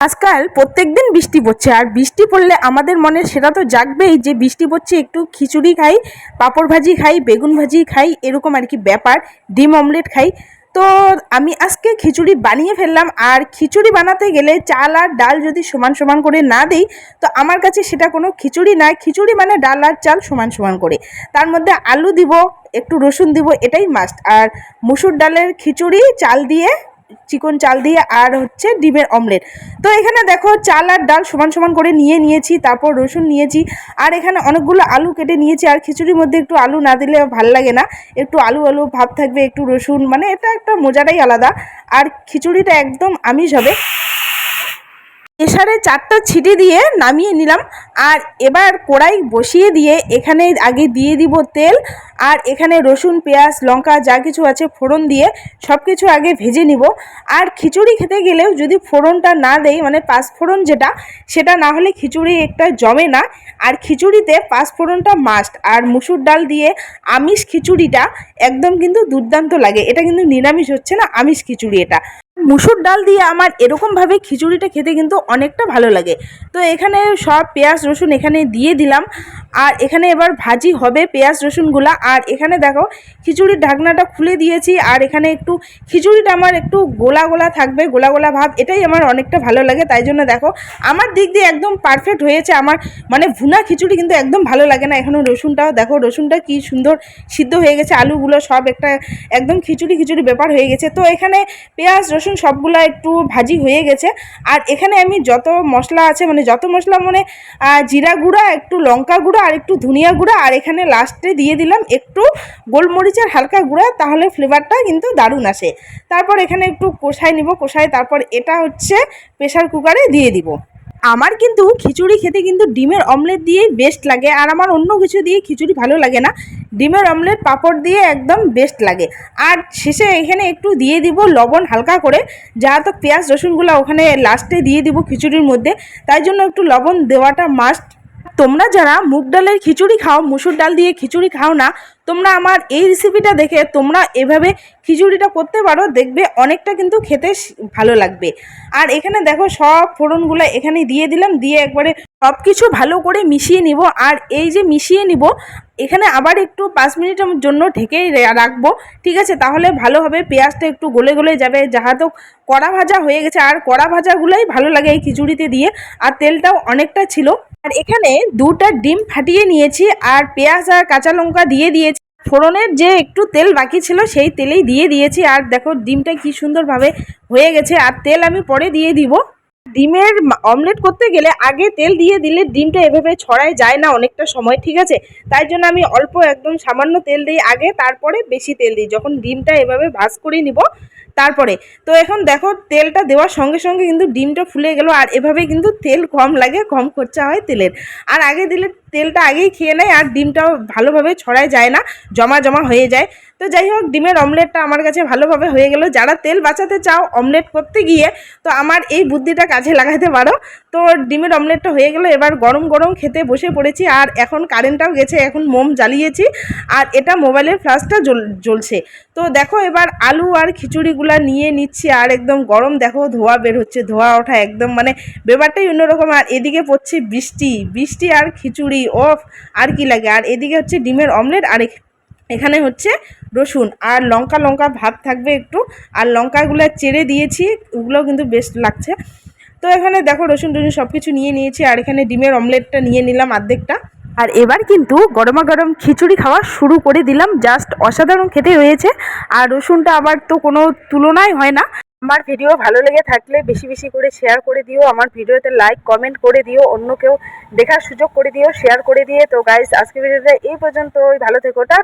আজকাল প্রত্যেক দিন বৃষ্টি পড়ছে, আর বৃষ্টি পড়লে আমাদের মনে সেটা তো জাগবেই যে বৃষ্টি পড়ছে, একটু খিচুড়ি খাই, পাঁপড় ভাজি খাই, বেগুন ভাজি খাই, এরকম আর কি ব্যাপার, ডিম অমলেট খাই। তো আমি আজকে খিচুড়ি বানিয়ে ফেললাম, আর খিচুড়ি বানাতে গেলে চাল আর ডাল যদি সমান সমান করে না দিই, তো আমার কাছে সেটা কোনো খিচুড়ি নয় খিচুড়ি মানে ডাল আর চাল সমান সমান করে। তার মধ্যে আলু দিব, একটু রসুন দিব, এটাই মাস্ট আর মুসুর ডালের খিচুড়ি, চাল দিয়ে চিকন চাল দিয়ে আর হচ্ছে ডিমের অমলেট। তো এখানে দেখো চাল আর ডাল সমান সমান করে নিয়ে নিয়েছি, তারপর রসুন নিয়েছি, আর এখানে অনেকগুলো আলু কেটে নিয়েছি, আর খিচুড়ির মধ্যে একটু আলু না দিলে ভালো লাগে না। একটু আলু আলু ভাব থাকবে, একটু রসুন মানে এটা একটা মজাটাই আলাদা। আর খিচুড়িটা একদম আমিষ হবে। প্রেসারে চারটা ছিটি দিয়ে নামিয়ে নিলাম। আর এবার কড়াই বসিয়ে দিয়ে এখানে আগে দিয়ে দিব তেল, আর এখানে রসুন, পেঁয়াজ, লঙ্কা যা কিছু আছে ফোড়ন দিয়ে সব কিছু আগে ভেজে নিব। আর খিচুড়ি খেতে গেলেও যদি ফোড়নটা না দেই মানে পাঁচফোড়ন যেটা, সেটা না হলে খিচুড়ি একটা জমে না। আর খিচুড়িতে পাঁচফোড়নটা মাস্ট আর মুসুর ডাল দিয়ে আমিষ খিচুড়িটা একদম কিন্তু দুর্দান্ত লাগে। এটা কিন্তু নিরামিষ হচ্ছে না, আমিষ খিচুড়ি এটা। মুসুর ডাল দিয়ে আমার এরকমভাবে খিচুড়িটা খেতে কিন্তু অনেকটা ভালো লাগে। তো এখানে সব পেঁয়াজ, রসুন এখানে দিয়ে দিলাম। আর এখানে এবার ভাজি হবে পেঁয়াজ, রসুনগুলা। আর এখানে দেখো, খিচুড়ির ঢাকনাটা খুলে দিয়েছি। আর এখানে একটু খিচুড়িটা আমার একটু গোলা গোলা থাকবে, গোলা গোলা ভাব। এটাই আমার অনেকটা ভালো লাগে। তাই জন্য দেখো, আমার দিক দিয়ে একদম পারফেক্ট হয়েছে। আমার মানে ভুনা খিচুড়ি কিন্তু একদম ভালো লাগে না। এখনও রসুনটাও দেখো, রসুনটা কি সুন্দর সিদ্ধ হয়ে গেছে। আলুগুলো সব একটা একদম খিচুড়ি খিচুড়ি ব্যাপার হয়ে গেছে। তো এখানে পেঁয়াজ, রসুন সবগুলো একটু ভাজি হয়ে গেছে। আর এখানে আমি যত মশলা আছে মানে যত মশলা মানে জিরা গুঁড়া, একটু লঙ্কা গুঁড়া আর একটু ধনিয়া গুঁড়া, আর এখানে লাস্টে দিয়ে দিলাম একটু গোলমরিচের হালকা গুঁড়া, তাহলে ফ্লেভারটা কিন্তু দারুণ আসে। তারপর এখানে একটু কষাই নিব কষাই তারপর এটা হচ্ছে প্রেশার কুকারে দিয়ে দিব। আমার কিন্তু খিচুড়ি খেতে কিন্তু ডিমের অমলেট দিয়েই বেস্ট লাগে, আর আমার অন্য কিছু দিয়ে খিচুড়ি ভালো লাগে না। ডিমের অমলেট, পাঁপড় দিয়ে একদম বেস্ট লাগে। আর শেষে এখানে একটু দিয়ে দিব লবণ হালকা করে, যা তো পেঁয়াজ, রসুনগুলো ওখানে লাস্টে দিয়ে দিব খিচুড়ির মধ্যে। তাই জন্য একটু লবণ দেওয়াটা মাস্ট তোমরা যারা মুগ ডালের খিচুড়ি খাও, মুসুর ডাল দিয়ে খিচুড়ি খাও না, তোমরা আমার এই রেসিপিটা দেখে তোমরা এভাবে খিচুড়িটা করতে পারো, দেখবে অনেকটা কিন্তু খেতে ভালো লাগবে। আর এখানে দেখো সব ফোড়নগুলো এখানে দিয়ে দিলাম, দিয়ে একবারে সব কিছু ভালো করে মিশিয়ে নিব। আর এই যে মিশিয়ে নিব এখানে আবার একটু পাঁচ মিনিটের জন্য ঢেকেই রাখব। ঠিক আছে, তাহলে ভালো হবে। পেঁয়াজটা একটু গলে গলে যাবে। যাহা তো কড়া ভাজা হয়ে গেছে, আর কড়া ভাজাগুলোই ভালো লাগে এই খিচুড়িতে দিয়ে। আর তেলটাও অনেকটা ছিল। আর এখানে দুটা ডিম ফাটিয়ে নিয়েছি, আর পেঁয়াজ আর কাঁচা লঙ্কা দিয়ে দিয়েছি। ফোড়নের যে একটু তেল বাকি ছিল, সেই তেলেই দিয়ে দিয়েছি। আর দেখো, ডিমটা কি সুন্দরভাবে হয়ে গেছে। আর তেল আমি পরে দিয়ে দিব। ডিমের অমলেট করতে গেলে আগে তেল দিয়ে দিলে ডিমটা এভাবে ছড়ায় যায় না অনেকটা সময়, ঠিক আছে? তাই জন্য আমি অল্প একদম সামান্য তেল দিই আগে, তারপরে বেশি তেল দিই। যখন ডিমটা এভাবে ভাজ করে নিব, তারপরে। তো এখন দেখো, তেলটা দেওয়ার সঙ্গে সঙ্গে কিন্তু ডিমটা ফুলে গেল, আর এভাবে কিন্তু তেল কম লাগে, কম খরচা হয় তেলের। আর আগে দিলে তেলটা আগেই খেয়ে নেয় আর ডিমটাও ভালোভাবে ছড়ায় যায় না, জমা জমা হয়ে যায়। তো যাই হোক, ডিমের অমলেটটা আমার কাছে ভালোভাবে হয়ে গেল। যারা তেল বাঁচাতে চাও অমলেট করতে গিয়ে, তো আমার এই বুদ্ধিটা কাজে লাগাতে পারো। তো ডিমের অমলেটটা হয়ে গেল, এবার গরম গরম খেতে বসে পড়েছি আর এখন কারেন্টটাও গেছে, এখন মোম জ্বালিয়েছি আর এটা মোবাইলের ফ্লাশটা জ্বল, জ্বলছে। তো দেখো এবার আলু আর খিচুড়িগুলা নিয়ে নিচ্ছি আর একদম গরম দেখো ধোয়া বের হচ্ছে, ধোয়া ওঠা একদম মানে ব্যাপারটাই অন্যরকম। আর এদিকে পড়ছে বৃষ্টি বৃষ্টি আর খিচুড়ি। অফ আর কি লাগে? আর এদিকে হচ্ছে ডিমের অমলেট আর এখানে হচ্ছে রসুন। আর লঙ্কা লঙ্কা ভাব থাকবে একটু। আর লঙ্কাগুলো চেড়ে দিয়েছি, ওগুলোও কিন্তু বেস্ট লাগছে। তো এখানে দেখো রসুন, টসুন সব কিছু নিয়ে নিয়েছি, আর এখানে ডিমের অমলেটটা নিয়ে নিলাম অর্ধেকটা আর এবার কিন্তু গরমা গরম খিচুড়ি খাওয়া শুরু করে দিলাম। জাস্ট অসাধারণ খেতে হয়েছে। আর রসুনটা আবার তো কোনো তুলনাই হয় না। আমার ভিডিও ভালো লেগে থাকলে বেশি বেশি করে শেয়ার করে দিও, আমার ভিডিওতে লাইক কমেন্ট করে দিও, অন্য কেউ দেখার সুযোগ করে দিও শেয়ার করে দিয়ে। তো গাইস আজকে ভিডিওটা এই পর্যন্ত ভালো থেকো, টা